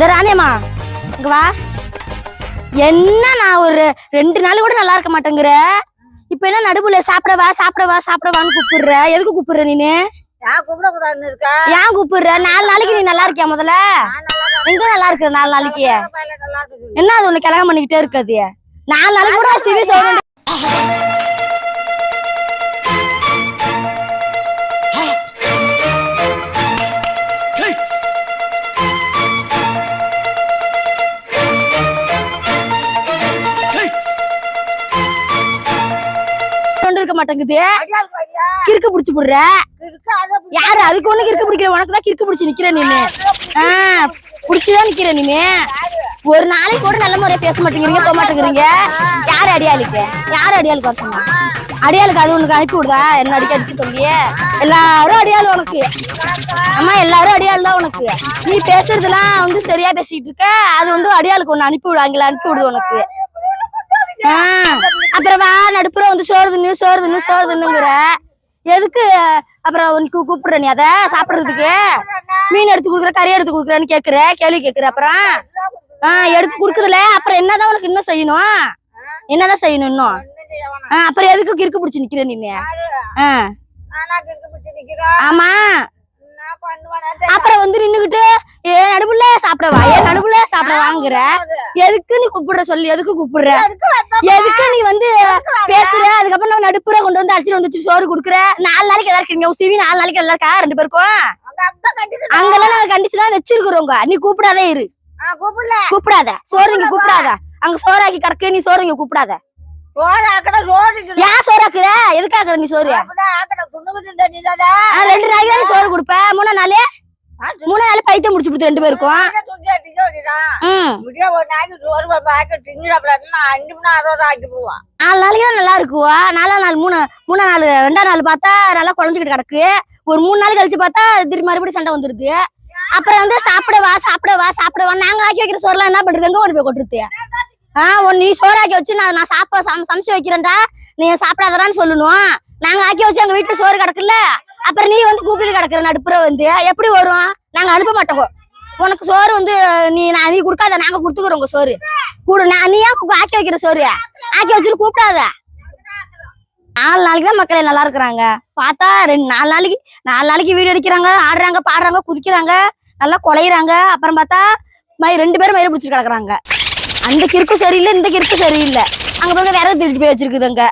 இந்த ராணியம்மா இங்க வா. என்ன நான் ஒரு ரெண்டு நாள் கூட நல்லா இருக்க மாட்டேங்கிற? இப்ப என்ன நடுவுல சாப்பிட வா சாப்பிட வா சாப்பிட வான்னு கூப்பிடுற? எதுக்கு கூப்பிடுற நீனு? நான் கூப்பிடக்கூடாதுன்னு இருக்கா? ஏன் கூப்பிடுற? நாலு நாளைக்கு நீ நல்லா இருக்கியா முதல்ல? எங்க நல்லா இருக்கிற நாலு நாளைக்கு? என்ன அது உன்னை கிளம்ப பண்ணிக்கிட்டே இருக்காது நாலு நாளைக்கு கூட சிவி சொல்ற இருக்க மாட்டேங்குது. கிறுக்கு புடிச்சு போடுற. யாரு? அதுக்கு ஒண்ணு கிறுக்கு பிடிக்கிற உனக்கு தான் கிறுக்கு பிடிச்சு நிக்கிற நீனு. ஆ புடிச்சுதான் நிக்கிற நீனு. ஒரு நாளைக்கு கூட நல்ல முறையா பேச மாட்டேங்கிறீங்க போக மாட்டேங்கிறீங்க. யாரு அடியாளுக்கு? யாரு அடியாளுக்கு வர சொன்னா? அடியாளுக்கு அது உனக்கு அனுப்பி விடுதா? என்ன அடிக்க அடிக்க சொல்லி எல்லாரும் அடியாள் உனக்கு. ஆமா எல்லாரும் அடியாள் தான் உனக்கு. நீ பேசுறதெல்லாம் வந்து சரியா பேசிட்டு இருக்க. அது வந்து அடியாளுக்கு ஒண்ணு அனுப்பி விடுவாங்களா அனுப்பி விடுது உனக்கு. அப்புறம் வா நடுப்புற வந்து சோறு தின்னு சோறு தின்னு சோறு தின்னுங்கிற எதுக்கு அப்புறம் உனக்கு கூப்பிடுற நீ அத சாப்பிடுறதுக்கு? மீன் எடுத்து கொடுக்குற கறி எடுத்து கொடுக்குறேன்னு கேக்குற கேள்வி கேக்குற அப்புறம்? ஆ எடுத்து கொடுக்குறதுல அப்புறம் என்னதான் உனக்கு இன்னும் செய்யணும்? என்னதான் செய்யணும் இன்னும்? ஆ, அப்புறம் எதுக்கு கிறுக்கு பிடிச்சி நிக்கிற நீ ஆ, நானா கிறுக்கு பிடிச்சு நிக்கிறோம் ஆமா. அப்புறம் வந்து நின்னுகிட்டு ஏ நடுவுல சாப்பிடவா ஏன் நடுவுல சாப்பிட வாங்குற எதுக்கு நீ கூப்பிடுற சொல்லி எதுக்கு கூப்பிடுற? எதுக்கு நீ வந்து பேசுற? அதுக்கப்புறம் நான் நடுப்புற கொண்டு வந்து அடிச்சுட்டு வந்துச்சு சோறு குடுக்குற? நாலு நாளைக்கு எல்லாரும் இருக்கீங்க. சிவி நாலு நாளைக்கு எல்லாரும் இருக்கா? ரெண்டு பேருக்கும்? அங்கெல்லாம் நாங்க கண்டிச்சுதான் வச்சிருக்கிறோங்க நீ கூப்பிடாதே இரு. கூப்பிடாத. சோறு இங்க கூப்பிடாத. அங்க சோறாக்கி கிடக்கு நீ சோறு இங்க கூப்பிடாத. ஏன் சோறாக்குற? எதுக்காக்குற நீ சோறு? ரெண்டு நாளைக்கு சோறு கொடுப்ப? மூணு நாள்? மூணு நாள் பைத்தியம் முடிச்சு கொடுத்து ரெண்டு பேருக்கும். முடிய ஒரு சோறு குழம்பு ஆக்கி திங்கிறாப்லன்னா அஞ்சு மணி அறுபது ஆக்கி போவான் நாலு நாளைக்கு தான் நல்லா இருக்குவா? நாலாம் நாள் மூணு மூணா நாள் ரெண்டாம் நாள் பார்த்தா நல்லா குழஞ்சுக்கிட்டு கிடக்கு. ஒரு மூணு நாள் கழிச்சு பார்த்தா திரும்பி மறுபடியும் சண்டை வந்துருது. அப்புறம் வந்து சாப்பிட வா சாப்பிட வா சாப்பிட வா நாங்க ஆக்கி வைக்கிற சோறுலாம் என்ன பண்றது? எங்க கொண்டு போய் கொட்டுறது? ஆ ஒன்னு நீ சோறாக்கி வச்சு நான் நான் சாப்ப சம- சமைச்சு வைக்கிறேன்டா. நீ சாப்பிடாதடான்னு சொல்லணும் நாங்க ஆக்கி வச்சு எங்க வீட்டுல சோறு கிடக்குல்ல. அப்புறம் நீ வந்து கூப்பிட்டு கிடக்குற நடுப்புற வந்து. எப்படி வரும்? நாங்க அனுப்ப மாட்டோம். உனக்கு சோறு வந்து நீ நான் நீ கொடுக்காத நாங்க கொடுத்துக்கிறோம் உங்க சோறு. கூடு நான் நீ ஏன் ஆக்கி வைக்கிற சோறு? ஆக்கி வச்சுட்டு கூப்பிடாத. நாலு நாளைக்கு தான் மக்களே நல்லா இருக்கிறாங்க. பார்த்தா ரெண்டு நாலு நாளைக்கு நாலு நாளைக்கு வீடியோ அடிக்கிறாங்க ஆடுறாங்க பாடுறாங்க குதிக்கிறாங்க நல்லா குலையிறாங்க. அப்புறம் பார்த்தா மயிர் ரெண்டு பேரும் மயிரை பிடிச்சிட்டு கிடக்குறாங்க. அந்த கிறுக்கு சரியில்லை இந்த கிறுக்கு சரியில்லை. அங்க பாருங்க விறகு திருட்டு போய் வச்சிருக்குதுங்க.